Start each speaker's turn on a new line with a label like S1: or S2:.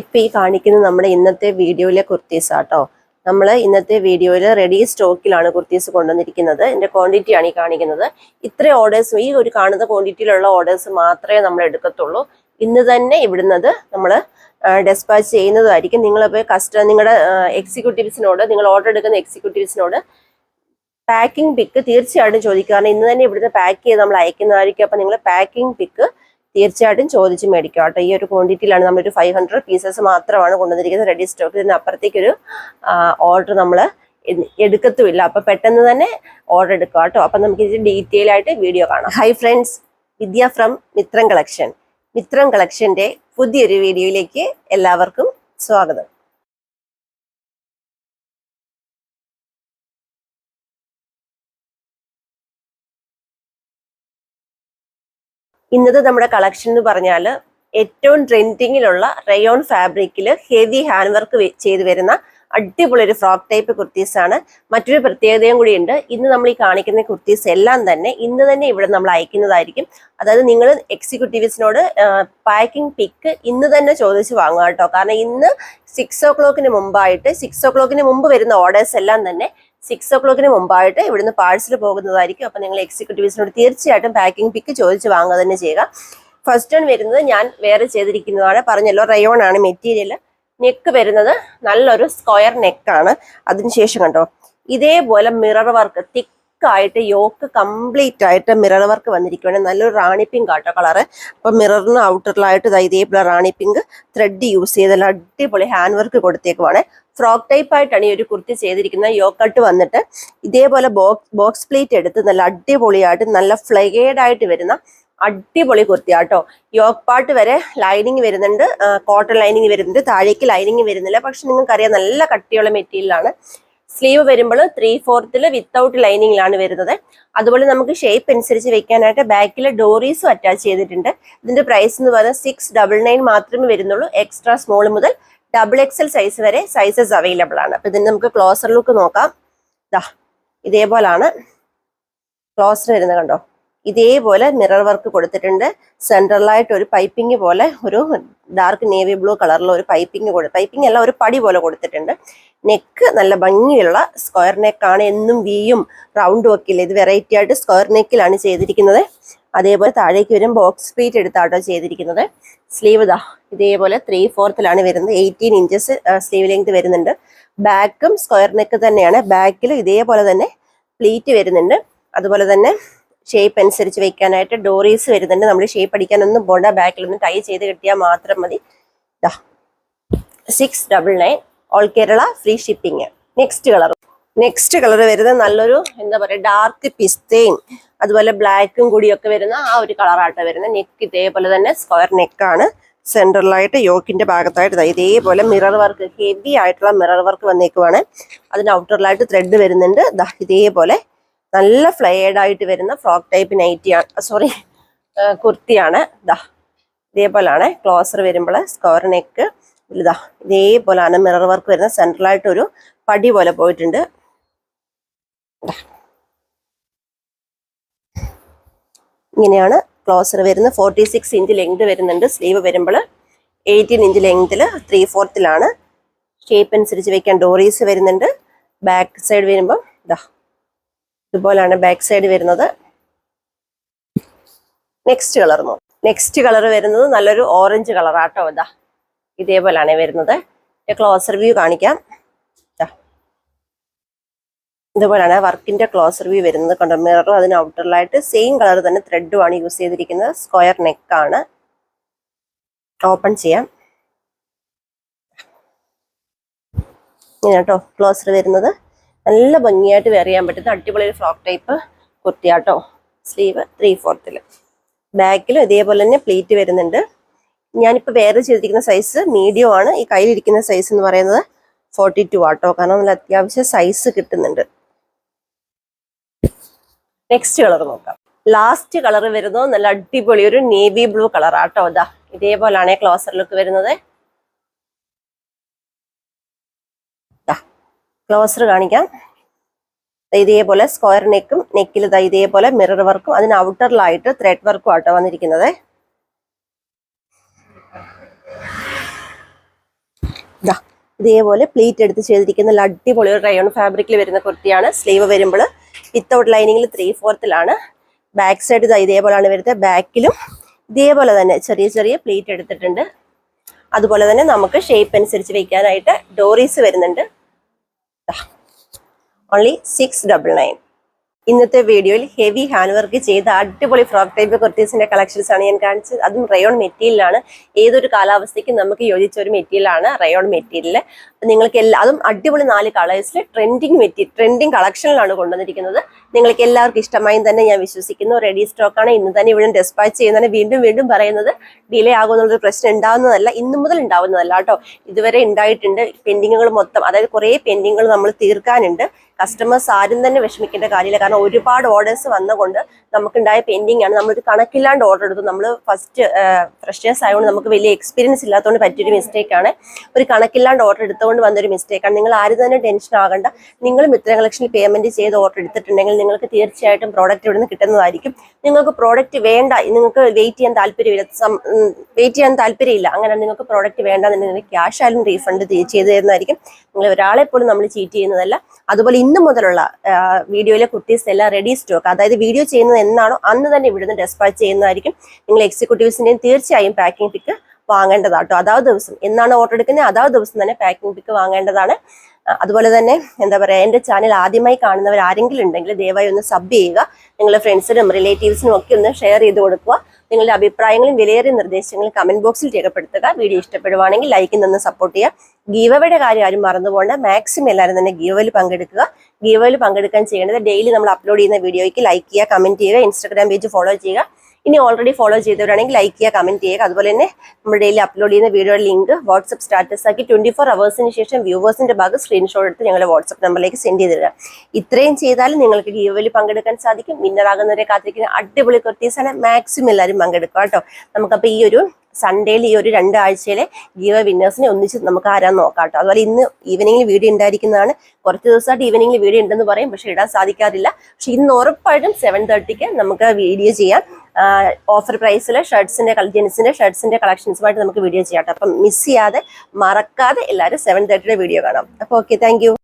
S1: ഇപ്പൊ ഈ കാണിക്കുന്നത് നമ്മുടെ ഇന്നത്തെ വീഡിയോയിലെ കുർത്തീസ് ആട്ടോ. നമ്മൾ ഇന്നത്തെ വീഡിയോയിൽ റെഡി സ്റ്റോക്കിലാണ് കുർത്തീസ് കൊണ്ടുവന്നിരിക്കുന്നത്. എന്റെ ക്വാണ്ടിറ്റി ആണ് ഈ കാണിക്കുന്നത്. ഇത്ര ഓർഡേഴ്സ് ഈ ഒരു കാണുന്ന ക്വാണ്ടിറ്റിയിലുള്ള ഓർഡേഴ്സ് മാത്രമേ നമ്മൾ എടുക്കത്തുള്ളൂ. ഇന്ന് തന്നെ ഇവിടുന്നത് നമ്മൾ ഡെസ്പാച്ച് ചെയ്യുന്നതായിരിക്കും. നിങ്ങളിപ്പോൾ കസ്റ്റ നിങ്ങളുടെ എക്സിക്യൂട്ടീവ്സിനോട് നിങ്ങൾ ഓർഡർ എടുക്കുന്ന എക്സിക്യൂട്ടീവ്സിനോട് പാക്കിംഗ് പിക്ക് തീർച്ചയായിട്ടും ചോദിക്കുക കാരണം ഇന്ന് തന്നെ ഇവിടുന്ന് പാക്ക് ചെയ്ത് നമ്മൾ അയക്കുന്നതായിരിക്കും. അപ്പം നിങ്ങൾ പാക്കിംഗ് പിക്ക് തീർച്ചയായിട്ടും ചോദിച്ച് മേടിക്കുക കേട്ടോ. ഈ ഒരു ക്വാണ്ടിറ്റിയിലാണ് നമ്മളൊരു ഫൈവ് ഹൺഡ്രഡ് പീസസ് മാത്രമാണ് കൊണ്ടുവന്നിരിക്കുന്നത്. റെഡി സ്റ്റോക്ക് ഇതിന് അപ്പുറത്തേക്കൊരു ഓർഡർ നമ്മൾ എടുക്കത്തുമില്ല. അപ്പൊ പെട്ടെന്ന് തന്നെ ഓർഡർ എടുക്കുക കേട്ടോ. അപ്പൊ നമുക്ക് ഇത് ഡീറ്റെയിൽ ആയിട്ട് വീഡിയോ കാണാം. Hi friends Vidya from Mithram collection Mithram കളക്ഷന്റെ പുതിയൊരു വീഡിയോയിലേക്ക് എല്ലാവർക്കും സ്വാഗതം. ഇന്നത്തെ നമ്മുടെ കളക്ഷൻ എന്ന് പറഞ്ഞാൽ ഏറ്റവും ട്രെൻഡിങ്ങിലുള്ള റയോൺ ഫാബ്രിക്കിൽ ഹെവി ഹാൻഡ് വർക്ക് ചെയ്ത് വരുന്ന അടിപൊളി ഒരു ഫ്രോക്ക് ടൈപ്പ് കുർത്തീസ് ആണ്. മറ്റൊരു പ്രത്യേകതയും കൂടിയുണ്ട് ഇന്ന് നമ്മൾ ഈ കാണിക്കുന്ന കുർത്തീസ് എല്ലാം തന്നെ ഇന്ന് തന്നെ ഇവിടെ നമ്മൾ അയക്കുന്നതായിരിക്കും. അതായത് നിങ്ങൾ എക്സിക്യൂട്ടീവ്സിനോട് പാക്കിംഗ് പിക്ക് ഇന്ന് തന്നെ ചോദിച്ച് വാങ്ങുക കേട്ടോ. കാരണം ഇന്ന് സിക്സ് ഓ ക്ലോക്കിന് മുമ്പായിട്ട് സിക്സ് ഓ ക്ലോക്കിന് മുമ്പ് വരുന്ന ഓർഡേഴ്സ് എല്ലാം തന്നെ സിക്സ് ഒ ക്ലോക്കിന് മുമ്പായിട്ട് ഇവിടുന്ന് പാഴ്സൽ പോകുന്നതായിരിക്കും. അപ്പൊ നിങ്ങൾ എക്സിക്യൂട്ടീവ്സിനോട് തീർച്ചയായിട്ടും പാക്കിംഗ് പിക്ക് ചോദിച്ച് വാങ്ങുക തന്നെ ചെയ്യുക. ഫസ്റ്റ് ടേൺ വരുന്നത് ഞാൻ വേറെ ചെയ്തിരിക്കുന്നതാണ്. പറഞ്ഞല്ലോ റയോൺ ആണ് മെറ്റീരിയൽ നെക്ക് വരുന്നത് നല്ലൊരു സ്ക്വയർ നെക്കാണ് അതിനുശേഷം കണ്ടോ ഇതേപോലെ മിറർ വർക്ക് തിക്കായിട്ട് യോക്ക് കംപ്ലീറ്റ് ആയിട്ട് മിറർ വർക്ക് വന്നിരിക്കുകയാണ് നല്ലൊരു റാണി പിങ്ക് ആട്ടോ കളറ് അപ്പൊ മിററിന് ഔട്ടറിലായിട്ട് ഇതാ ഇതേപോലെ റാണി പിങ്ക് ത്രെഡ് യൂസ് ചെയ്തല്ല അടിപൊളി ഹാൻഡ് വർക്ക് കൊടുത്തേക്കുവാണ്. ഫ്രോക്ക് ടൈപ്പ് ആയിട്ടാണ് ഈ ഒരു കുർത്തി ചെയ്തിരിക്കുന്നത്. യോക്കട്ട് വന്നിട്ട് ഇതേപോലെ ബോക്സ് ബോക്സ് പ്ലേറ്റ് എടുത്ത് നല്ല അടിപൊളിയായിട്ട് നല്ല ഫ്ലെഗേഡ് ആയിട്ട് വരുന്ന അടിപൊളി കുർത്തിയാട്ടോ. യോക്ക് പാട്ട് വരെ ലൈനിങ് വരുന്നുണ്ട്. കോട്ടൺ ലൈനിങ് വരുന്നുണ്ട്. താഴേക്ക് ലൈനിങ് വരുന്നില്ല. പക്ഷെ നിങ്ങൾക്കറിയാം നല്ല കട്ടിയുള്ള മെറ്റീരിയലാണ്. സ്ലീവ് വരുമ്പോൾ ത്രീ ഫോർത്തിൽ വിത്തൗട്ട് ലൈനിങ്ങിലാണ് വരുന്നത്. അതുപോലെ നമുക്ക് ഷേപ്പ് അനുസരിച്ച് വെക്കാനായിട്ട് ബാക്കിൽ ഡോറീസും അറ്റാച്ച് ചെയ്തിട്ടുണ്ട്. ഇതിന്റെ പ്രൈസ് എന്ന് പറയുന്നത് സിക്സ് ഡബിൾ നയൻ മാത്രമേ വരുന്നുള്ളൂ. എക്സ്ട്രാ സ്മോൾ മുതൽ ഡബിൾ എക്സൽ സൈസ് വരെ സൈസസ് അവൈലബിൾ ആണ്. അപ്പൊ ഇതിന് നമുക്ക് ക്ലോസർ ലുക്ക് നോക്കാം. ദാ ഇതേപോലാണ്. ക്ലോസർ വരുന്നത് കണ്ടോ? ഇതേപോലെ മിറർ വർക്ക് കൊടുത്തിട്ടുണ്ട്. സെൻട്രലായിട്ട് ഒരു പൈപ്പിംഗ് പോലെ ഒരു ഡാർക്ക് നേവി ബ്ലൂ കളറിലുള്ള ഒരു പൈപ്പിംഗ് കൊടു പൈപ്പിംഗ് എല്ലാം ഒരു പടി പോലെ കൊടുത്തിട്ടുണ്ട്. നെക്ക് നല്ല ഭംഗിയുള്ള സ്ക്വയർ നെക്കാണ് എന്നും വിയും റൗണ്ടും ഒക്കെ ഇല്ല? ഇത് വെറൈറ്റി ആയിട്ട് സ്ക്വയർ നെക്കിലാണ് ചെയ്തിരിക്കുന്നത്. അതേപോലെ താഴേക്ക് വരും ബോക്സ് പ്ലീറ്റ് എടുത്താട്ടോ ചെയ്തിരിക്കുന്നത്. സ്ലീവ് ഇതാ ഇതേപോലെ ത്രീ ഫോർത്തിലാണ് വരുന്നത്. എയ്റ്റീൻ ഇഞ്ചസ് സ്ലീവ് ലെങ്ത് വരുന്നുണ്ട്. ബാക്കും സ്ക്വയർ നെക്ക് തന്നെയാണ്. ബാക്കിൽ ഇതേപോലെ തന്നെ പ്ലീറ്റ് വരുന്നുണ്ട്. അതുപോലെ തന്നെ ഷേപ്പ് അനുസരിച്ച് വെക്കാനായിട്ട് ഡോറീസ് വരുന്നുണ്ട്. നമ്മൾ ഷേപ്പ് അടിക്കാനൊന്നും പോണ്ട. ബാക്കിൽ ഒന്ന് ടൈ ചെയ്ത് കിട്ടിയാൽ മാത്രം മതി. Six double nine all Kerala free shipping next colour next colour വരുന്നത് നല്ലൊരു എന്താ പറയുക ഡാർക്ക് പിസ്തയും അതുപോലെ ബ്ലാക്കും കൂടിയൊക്കെ വരുന്ന ആ ഒരു കളറായിട്ട് വരുന്നത് നെക്ക് ഇതേപോലെ തന്നെ സ്ക്വയർ നെക്കാണ് സെൻട്രലായിട്ട് യോക്കിന്റെ ഭാഗത്തായിട്ട് ഇതേപോലെ മിറർ വർക്ക് ഹെവി ആയിട്ടുള്ള മിറർ വർക്ക് വന്നേക്കുവാണ്. അതിന് ഔട്ടറിലായിട്ട് ത്രെഡ് വരുന്നുണ്ട്. ഇതേപോലെ നല്ല ഫ്ലെയർഡ് ആയിട്ട് വരുന്ന ഫ്രോക്ക് ടൈപ്പ് നൈറ്റിയാണ് സോറി കുർത്തിയാണ്. ഇതാ ഇതേപോലാണ്. ക്ലോസർ വരുമ്പോൾ സ്ക്വയർ നെക്ക് ഇതാ ഇതേപോലാണ് മിറർ വർക്ക് വരുന്ന സെൻട്രലായിട്ട് ഒരു പടി പോലെ പോയിട്ടുണ്ട്. ഇങ്ങനെയാണ് ക്ലോസർ വരുന്നത് ഫോർട്ടി സിക്സ് ഇഞ്ച് ലെങ്ത് വരുന്നുണ്ട്. സ്ലീവ് വരുമ്പോൾ എയ്റ്റീൻ ഇഞ്ച് ലെങ്തിൽ ത്രീ ഫോർത്തിലാണ് ഷേപ്പ് അനുസരിച്ച് വെക്കാൻ ഡോറീസ് വരുന്നുണ്ട്. ബാക്ക് സൈഡ് വരുമ്പം ഇതാ ഇതുപോലാണ് ബാക്ക് സൈഡ് വരുന്നത്. നെക്സ്റ്റ് കളർ നോക്കും. നെക്സ്റ്റ് കളർ വരുന്നത് നല്ലൊരു ഓറഞ്ച് കളറാട്ടോ ഇതാ. ഇതേപോലാണ് വരുന്നത്. ക്ലോസർ വ്യൂ കാണിക്കാം. ഇതുപോലാണ് വർക്കിന്റെ ക്ലോസർ വ്യൂ വരുന്നത്. കണ്ടോ? മിററും അതിന് ഔട്ടറിലായിട്ട് സെയിം കളർ തന്നെ ത്രെഡുമാണ് യൂസ് ചെയ്തിരിക്കുന്നത്. സ്ക്വയർ നെക്കാണ് ഓപ്പൺ ചെയ്യാം. ഇങ്ങനെ കേട്ടോ. ക്ലോസർ വരുന്നത്. നല്ല ഭംഗിയായിട്ട് വെയർ ചെയ്യാൻ പറ്റുന്ന അടിപൊളി ഒരു ഫ്രോക്ക് ടൈപ്പ് കുർത്തിയാട്ടോ. സ്ലീവ് ത്രീ ഫോർത്തിൽ ബാക്കിലും ഇതേപോലെ തന്നെ പ്ലീറ്റ് വരുന്നുണ്ട്. ഞാനിപ്പോൾ വേറെ ചെയ്തിരിക്കുന്ന സൈസ് മീഡിയം ആണ്. ഈ കയ്യിലിരിക്കുന്ന സൈസ് എന്ന് പറയുന്നത് ഫോർട്ടി ടു ആട്ടോ. കാരണം നല്ല അത്യാവശ്യം സൈസ് കിട്ടുന്നുണ്ട്. നെക്സ്റ്റ് കളർ നോക്കാം. ലാസ്റ്റ് കളർ വരുന്നത് നല്ല അടിപൊളി ഒരു നേവി ബ്ലൂ കളർ ആട്ടോ. ഇതാ ഇതേപോലാണ് ക്ലോസർ ലുക്ക് വരുന്നത്. ക്ലോസർ കാണിക്കാം. ഇതേപോലെ സ്ക്വയർ നെക്കും നെക്കിൽ ഇതേപോലെ മിറർ വർക്കും അതിന് ഔട്ടറിലായിട്ട് ത്രെഡ് വർക്കും ആട്ടോ വന്നിരിക്കുന്നത്. ഇതാ ഇതേപോലെ പ്ലീറ്റ് എടുത്ത് ചെയ്തിരിക്കുന്ന അടിപൊളി ഒരു റയോൺ ഫാബ്രിക്കിൽ വരുന്ന കുർത്തിയാണ്. സ്ലീവ് വരുമ്പോൾ വിത്തൗട്ട് ലൈനിങ്ങിൽ ത്രീ ഫോർത്തിലാണ് ബാക്ക് സൈഡ് ഇതാ ഇതേപോലെയാണ് വരുന്നത്. ബാക്കിലും ഇതേപോലെ തന്നെ ചെറിയ ചെറിയ പ്ലീറ്റ് എടുത്തിട്ടുണ്ട്. അതുപോലെ തന്നെ നമുക്ക് ഷേപ്പ് അനുസരിച്ച് വെക്കാനായിട്ട് ഡോറീസ് വരുന്നുണ്ട്. ഓൺലി സിക്സ് ഡബിൾ നയൻ ഇന്നത്തെ വീഡിയോയിൽ ഹെവി ഹാൻഡ് വർക്ക് ചെയ്ത അടിപൊളി ഫ്രോക്ക് ടൈപ്പ് കുർത്തീസിന്റെ കളക്ഷൻസ് ആണ് ഞാൻ കാണിച്ചത്. അതും റയോൺ മെറ്റീരിയലാണ് ഏതൊരു കാലാവസ്ഥയ്ക്കും നമുക്ക് യോജിച്ച ഒരു മെറ്റീരിയലാണ് റയോൺ മെറ്റീരിയൽ നിങ്ങൾക്ക് എല്ലാ അതും അടിപൊളി നാല് കളേഴ്സിൽ ട്രെൻഡിങ് മെറ്റീരിയൽ ട്രെൻഡിങ് കളക്ഷനിലാണ് കൊണ്ടുവന്നിരിക്കുന്നത്. നിങ്ങൾക്ക് എല്ലാവർക്കും ഇഷ്ടമായി തന്നെ ഞാൻ വിശ്വസിക്കുന്നു. റെഡി സ്റ്റോക്കാണ് ഇന്ന് തന്നെ ഇവിടെ ഡെസ്പാച്ച് ചെയ്യുന്നതിന് വീണ്ടും വീണ്ടും പറയുന്നത് ഡിലേ ആകുമെന്നുള്ളൊരു പ്രശ്നം ഉണ്ടാകുന്നതല്ല ഇന്നു മുതൽ ഉണ്ടാവുന്നതല്ല കേട്ടോ. ഇതുവരെ ഉണ്ടായിട്ടുണ്ട്. പെൻഡിങ്ങുകൾ മൊത്തം അതായത് കുറേ പെൻഡിങ്ങുകൾ നമ്മൾ തീർക്കാനുണ്ട്. കസ്റ്റമേഴ്സ് ആരും തന്നെ വിഷമിക്കേണ്ട കാര്യമില്ല. കാരണം ഒരുപാട് ഓർഡേഴ്സ് വന്നുകൊണ്ട് നമുക്കുണ്ടായ പെൻഡിങ് ആണ്. നമ്മളൊരു കണക്കില്ലാണ്ട് ഓർഡർ എടുത്തു. നമ്മൾ ഫസ്റ്റ് ഫ്രഷേഴ്സ് ആയതുകൊണ്ട് നമുക്ക് വലിയ എക്സ്പീരിയൻസ് ഇല്ലാത്തതുകൊണ്ട് പറ്റിയൊരു മിസ്റ്റേക്ക് ആണ്. ഒരു കണക്കില്ലാണ്ട് ഓർഡർ എടുത്തുകൊണ്ട് വന്നൊരു മിസ്റ്റേക്ക് ആണ്. നിങ്ങൾ ആരും തന്നെ ടെൻഷൻ ആകണ്ട. നിങ്ങൾ മിത്ര കളക്ഷനിൽ പേയ്മെന്റ് ചെയ്ത് ഓർഡർ എടുത്തിട്ടുണ്ടെങ്കിൽ നിങ്ങൾക്ക് തീർച്ചയായിട്ടും പ്രോഡക്റ്റ് ഇവിടുന്ന് കിട്ടുന്നതായിരിക്കും. നിങ്ങൾക്ക് പ്രോഡക്റ്റ് വേണ്ട. നിങ്ങൾക്ക് വെയിറ്റ് ചെയ്യാൻ താല്പര്യമില്ല. വെയിറ്റ് ചെയ്യാൻ താല്പര്യമില്ല. അങ്ങനെ നിങ്ങൾക്ക് പ്രോഡക്റ്റ് വേണ്ടെന്നുണ്ടെങ്കിൽ ക്യാഷ് ആയാലും റീഫണ്ട് ചെയ്തു തരുന്നതായിരിക്കും. ഒരാളെ പോലും നമ്മൾ ചീറ്റ് ചെയ്യുന്നതല്ല. അതുപോലെ ഇന്ന് മുതലുള്ള വീഡിയോയിലെ കുട്ടീസ് എല്ലാം റെഡി സ്റ്റോക്ക് അതായത് വീഡിയോ ചെയ്യുന്നത് എന്നാണോ അന്ന് തന്നെ ഇവിടുന്ന് ഡെസ്പാച്ച് ചെയ്യുന്നതായിരിക്കും. നിങ്ങൾ എക്സിക്യൂട്ടീവ്സിന്റെയും തീർച്ചയായും പാക്കിംഗ് പിക്ക് വാങ്ങേണ്ടതാട്ടോ. അതാത് ദിവസം എന്നാണ് ഓർഡർ എടുക്കുന്നത്? അതാത് ദിവസം തന്നെ പാക്കിംഗ് പിക്ക് വാങ്ങേണ്ടതാണ്. അതുപോലെ തന്നെ എന്താ പറയുക എന്റെ ചാനൽ ആദ്യമായി കാണുന്നവർ ആരെങ്കിലും ഉണ്ടെങ്കിൽ ദയവായി ഒന്ന് സബ് ചെയ്യുക. നിങ്ങളുടെ ഫ്രണ്ട്സിനും റിലേറ്റീവ്സിനും ഒക്കെ ഒന്ന് ഷെയർ ചെയ്ത് കൊടുക്കുക. നിങ്ങളുടെ അഭിപ്രായങ്ങളും വിലയേറിയ നിർദ്ദേശങ്ങളും കമന്റ് ബോക്സിൽ രേഖപ്പെടുത്തുക. വീഡിയോ ഇഷ്ടപ്പെടുവാണെങ്കിൽ ലൈക്ക് നിന്ന് സപ്പോർട്ട് ചെയ്യുക. ഗീവയുടെ കാര്യം ആരും മറന്നുപോകേണ്ട മാക്സിമം എല്ലാവരും തന്നെ ഗീവയിൽ പങ്കെടുക്കുക. ഗീവയിൽ പങ്കെടുക്കാൻ ചെയ്യേണ്ടത് ഡെയിലി നമ്മൾ അപ്ലോഡ് ചെയ്യുന്ന വീഡിയോയ്ക്ക് ലൈക്ക് ചെയ്യുക കമന്റ് ചെയ്യുക ഇൻസ്റ്റാഗ്രാം പേജ് ഫോളോ ചെയ്യുക. ഇനി ഓൾറെഡി ഫോളോ ചെയ്തവരാണെങ്കിൽ ലൈക്ക് ചെയ്യുക കമന്റ് ചെയ്യുക. അതുപോലെ തന്നെ നമ്മുടെ ഡെയിലി അപ്ലോഡ് ചെയ്യുന്ന വീഡിയോയുടെ ലിങ്ക് വാട്സ്ആപ്പ് സ്റ്റാറ്റസ് ആക്കി ട്വന്റി ഫോർ അവേഴ്സിന് ശേഷം വ്യൂവേഴ്സിന്റെ ഭാഗം സ്ക്രീൻഷോട്ട് എടുത്ത് ഞങ്ങളുടെ വാട്സ്ആപ്പ് നമ്പറിലേക്ക് സെൻഡ് ചെയ്ത് തരാം. ഇത്രയും ചെയ്താൽ നിങ്ങൾക്ക് ഗീവലി പങ്കെടുക്കാൻ സാധിക്കും. വിന്നർ ആകുന്നവരെ കാത്തിരിക്കുന്ന അടിപൊളി കുർത്തീസാണ്. മാക്സിമം എല്ലാവരും പങ്കെടുക്കുക കേട്ടോ. നമുക്കപ്പോൾ ഈ ഒരു സൺഡേയിൽ ഈ ഒരു രണ്ടാഴ്ചയിലെ ഗീവ വിന്നേഴ്സിനെ ഒന്നിച്ച് നമുക്ക് ആരാന്ന് നോക്കാം കേട്ടോ. അതുപോലെ ഇന്ന് ഈവനിങ്ങിൽ വീഡിയോ ഉണ്ടായിരിക്കുന്നതാണ്. കുറച്ച് ദിവസമായിട്ട് ഈവനിങ്ങിൽ വീഡിയോ ഉണ്ടെന്ന് പറയും. പക്ഷേ ഇടാൻ സാധിക്കാറില്ല. പക്ഷേ ഇന്ന് ഉറപ്പായിട്ടും സെവൻ തേർട്ടിക്ക് നമുക്ക് വീഡിയോ ചെയ്യാം. ഓഫർ പ്രൈസിൽ ഷർട്ട്സിന്റെ ജെൻസിന്റെ ഷർട്ട്സിന്റെ കളക്ഷൻസുമായിട്ട് നമുക്ക് വീഡിയോ ചെയ്യാം അപ്പം മിസ് ചെയ്യാതെ മറക്കാതെ എല്ലാവരും സെവൻ തേർട്ടിയുടെ വീഡിയോ കാണാം. അപ്പോൾ ഓക്കെ താങ്ക്